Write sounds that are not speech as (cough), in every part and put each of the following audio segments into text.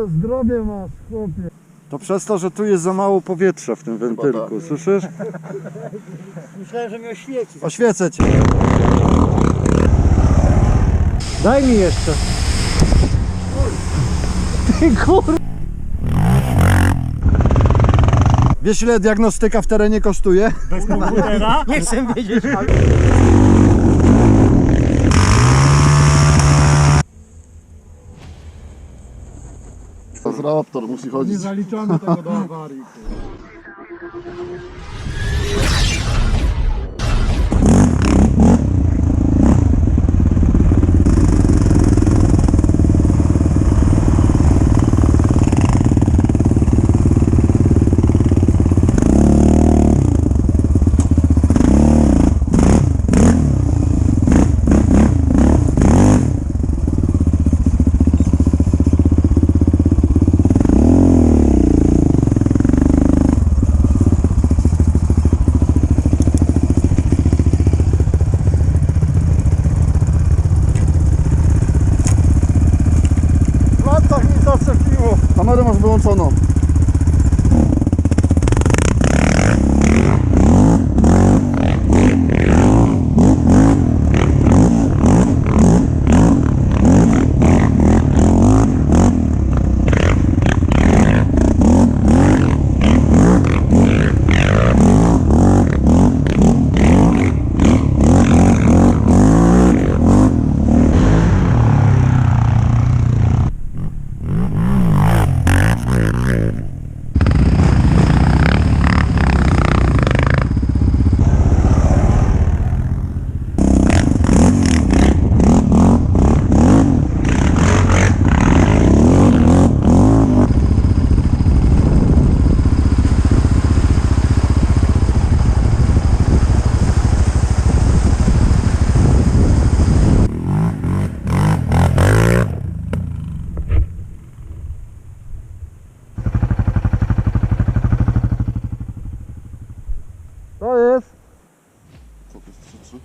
Ale zdrowie masz, chłopie. To przez to, że tu jest za mało powietrza w tym wentylku, tak. słyszysz? Myślałem, że mnie oświeci. Oświecę cię. Daj mi jeszcze. Ty kur... Wiesz ile diagnostyka w terenie kosztuje? Nie chcę wiedzieć. (laughs) raptor, musi Nie chodzić. zaliczamy tego do awarii. Kamerę masz wyłączoną. To jest. Co to jest 3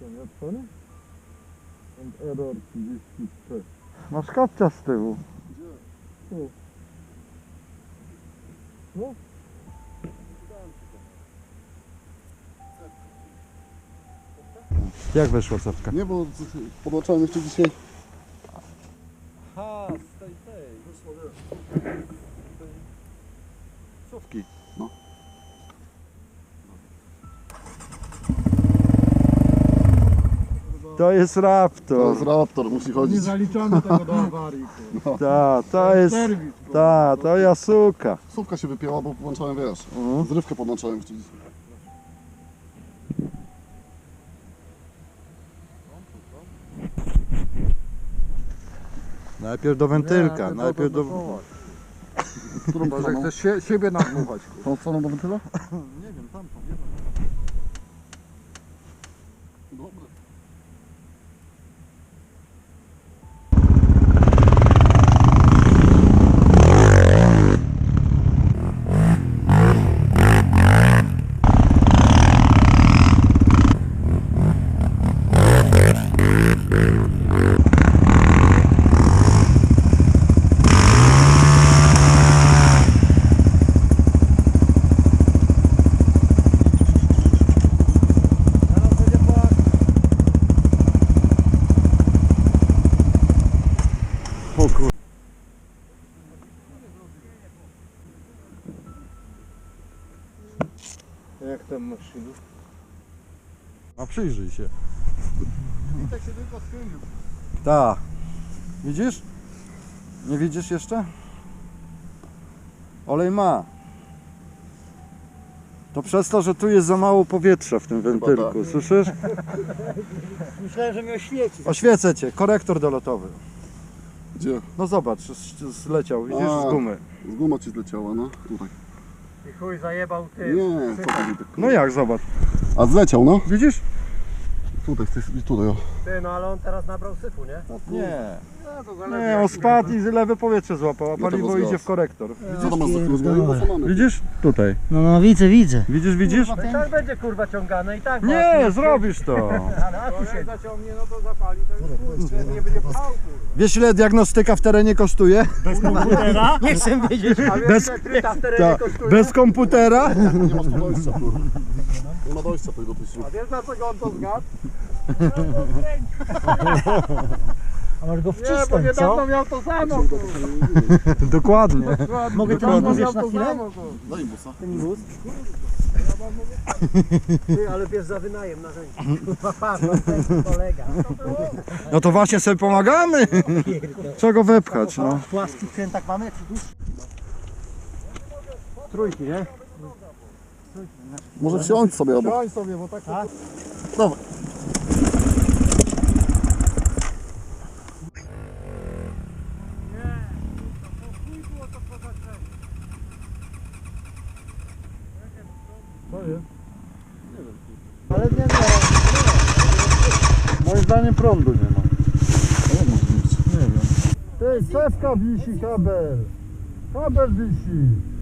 To nie otworzy? And error 33. Masz kapcia z tyłu. No. Jak weszła cewka? Nie, bo podłączałem jeszcze dzisiaj. Ha, z tej tej. Sówki. To jest To Raptor. jest raptor, musi Nie chodzić. zaliczamy tego do (laughs) awarii. Ta, to jest. Serwis. Ta, to jasuka. Słówka się wypięła, bo podłączałem, wiesz, Mhm. zrywkę podłączałem dzisiaj. Najpierw do wentylka, najpierw do. Którą Może stroną? chcesz się, siebie nadmuchać. Tą stroną do wentyla? Nie wiem, tam Dobra. A przyjrzyj się. Witek się tylko schylił. Ta. Widzisz? Nie widzisz jeszcze? Olej ma. To przez to, że tu jest za mało powietrza w tym wentylku, tak. słyszysz? (laughs) Myślałem, że mnie oświeci. Oświecę cię, korektor dolotowy. Gdzie? No zobacz, zleciał, widzisz, A. z gumy. Z guma ci zleciała, no. Tutaj. I chuj zajebał ty. Nie, co ty? No jak, zobacz. A zleciał, no. Widzisz? Tutaj, tutaj, tutaj o. Ty, no ale on teraz nabrał syfu, nie? Nie. No to zależy Nie, on spadł i lewe powietrze złapał, a No to paliwo idzie w korektor. Co tam masz za co mamy? Widzisz? Tutaj. No, no widzę, widzę. Widzisz, widzisz? No i tak będzie kurwa ciągane i tak. Nie, zrobisz to. (laughs) Ale a tu jak się... zaciągnie, no to zapali, to już kurczę, nie będzie pchał, kurwa. Wiesz ile diagnostyka w terenie kosztuje? (laughs) Nie chcę wiedzieć. A wiesz, Bez- ile tryta w terenie Tak. kosztuje? Bez komputera? (laughs) Nie dojścia, kurwa. Nie ma dojścia tutaj do tej. A wiesz dlaczego on to zgadł? (laughs) A masz go Nie, bo wcisnąć, niedawno co? miał to samo. (laughs) Dokładnie. Mogę to Niedawno miał na to chwilę? samo, kurwa. Daj busa. Ten wóz? Ty, ale bierz za wynajem narzędzi. No ten kolega. No to właśnie sobie pomagamy. Trzeba go wepchać, no. Płaski krętak mamy, czy dłuższy? Trójki, nie? Może wsiąść sobie obok. Siądź sobie, bo tak... Dawaj. Ale nie, nie. Moim zdaniem prądu nie ma. Nie wiem. Ty, cewka wisi, kabel. Kabel wisi.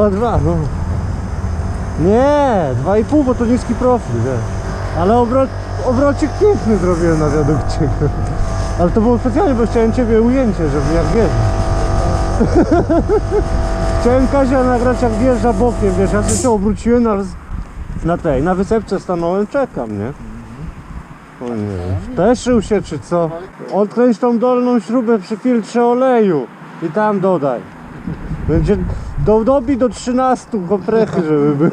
Dwa, dwa, no. Nie, dwa i pół, bo to niski profil, wiesz. Ale obro, obrocik piękny zrobiłem na wiadukcie. (laughs) Ale to było specjalnie, bo chciałem ciebie ujęcie, żeby jak wiesz. (laughs) chciałem Kazia nagrać jak wjeżdża bokiem, wiesz, ja się obróciłem na, na tej, na wysepce stanąłem, czekam, nie? O nie, peszył się czy co? Odkręć tą dolną śrubę przy filtrze oleju i tam dodaj. Będzie do, dobi do 13 komprechy, żeby były.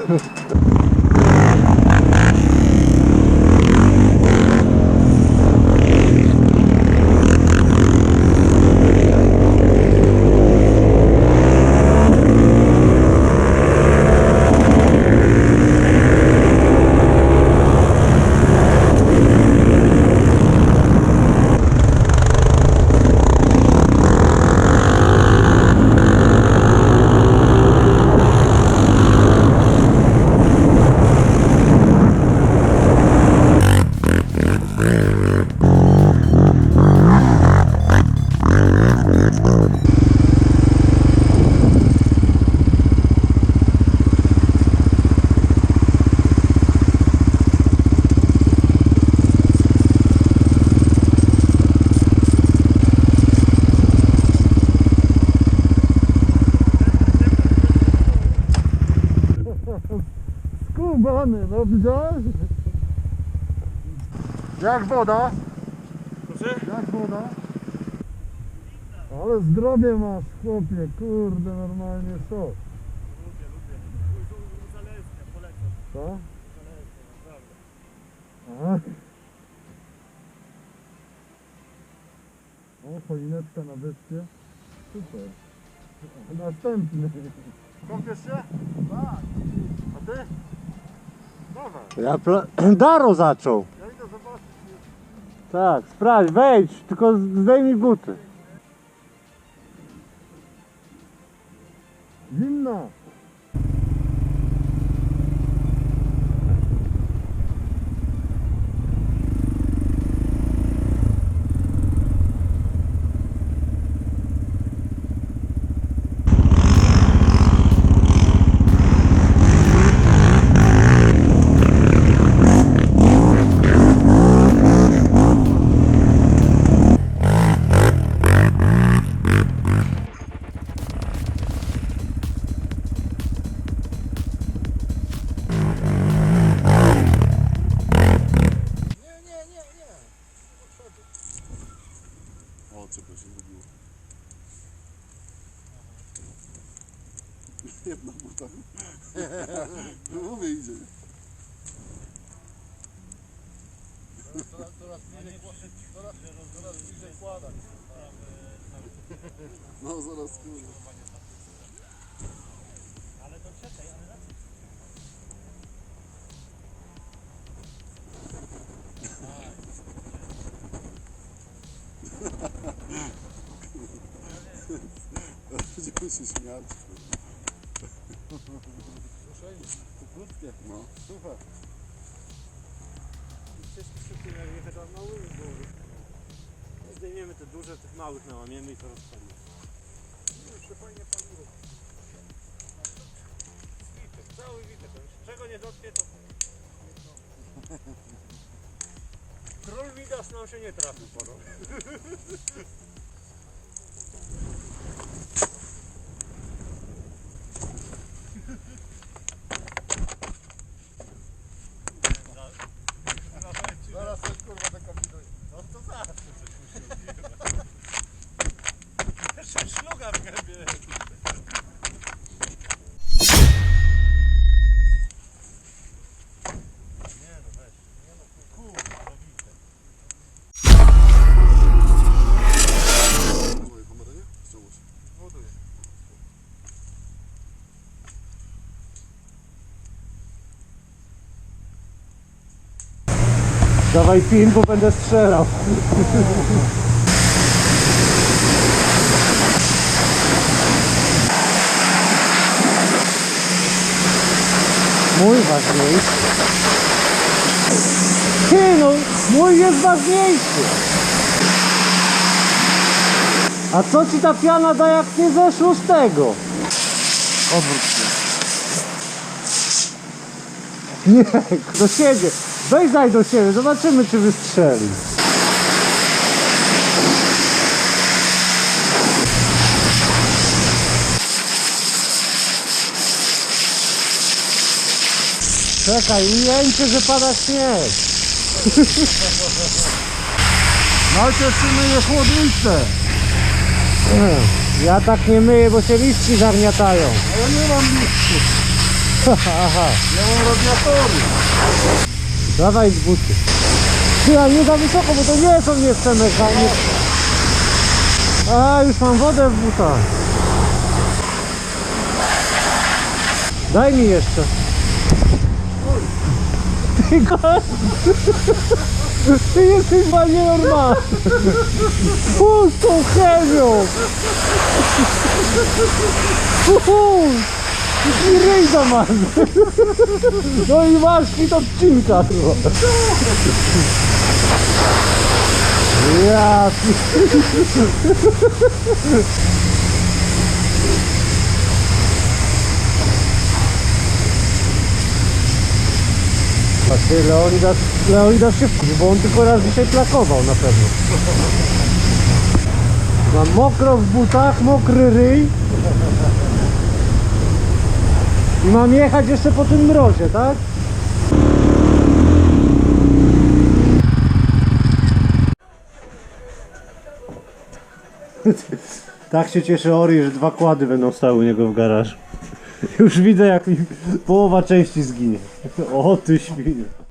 Skubany, no widziałeś? Jak woda? Jak woda? Ale zdrowie masz, chłopie, kurde, normalnie szok. Co? Aha. O, choineczka na wyspie. Super. Następny. Kąpiesz się? Tak. A ty? Ja pla- (clears throat) Daro zaczął. Ja idę zobaczyć. Tak, sprawdź, wejdź, tylko zdejmij buty. No zaraz kurwa. Będziemy się śmiać. Krótkie. No. Suche. Ciężki szybciej jak jechać na małymi, bo zdejmiemy te duże, tych małych nałamiemy i to rozpalimy. Jeszcze fajnie paliło. Witek, cały witek. Czego nie dotknie to... Król Midas nam się nie trafił podobno. Zaraz coś kurwa dekombinuj. No to zawsze coś musi Jeszcze szluga w gębie. Nie no weź, nie no kurwa, to witek. Moje kamery nie? Ściąło się. Woduję. Dawaj film, bo będę strzelał. Mój ważniejszy. Ty no, mój jest ważniejszy. A co ci ta piana da jak nie zeszło z tego? Odwróć się. Nie, do siebie. Wejdź do siebie, zobaczymy czy wystrzeli. Czekaj, ujęcie, że pada śnieg. (laughs) Najpierw się myje chłodnicę. Ja tak nie myję, bo się listki zagniatają. A ja nie mam liści. (laughs) Aha, Ja mam radiatory. Dawaj z buty. Ty, a nie za wysoko, bo to nie są jeszcze mechanik. A, już mam wodę w butach. Daj mi jeszcze. Ty. Ty jesteś chyba nienormalny. Pustą chemią. Uhu. Już mi ryj zamarzł. No i masz to odcinka. kurwa. Ja Leonidas, Leonidas się wkurzył, bo on tylko raz dzisiaj plakował na pewno. Mam mokro w butach, mokry ryj. I mam jechać jeszcze po tym mrozie, tak? (laughs) Tak się cieszy Ori, że dwa kłady będą stały u niego w garażu. Już widzę jak mi połowa części zginie. (laughs) O ty świnie.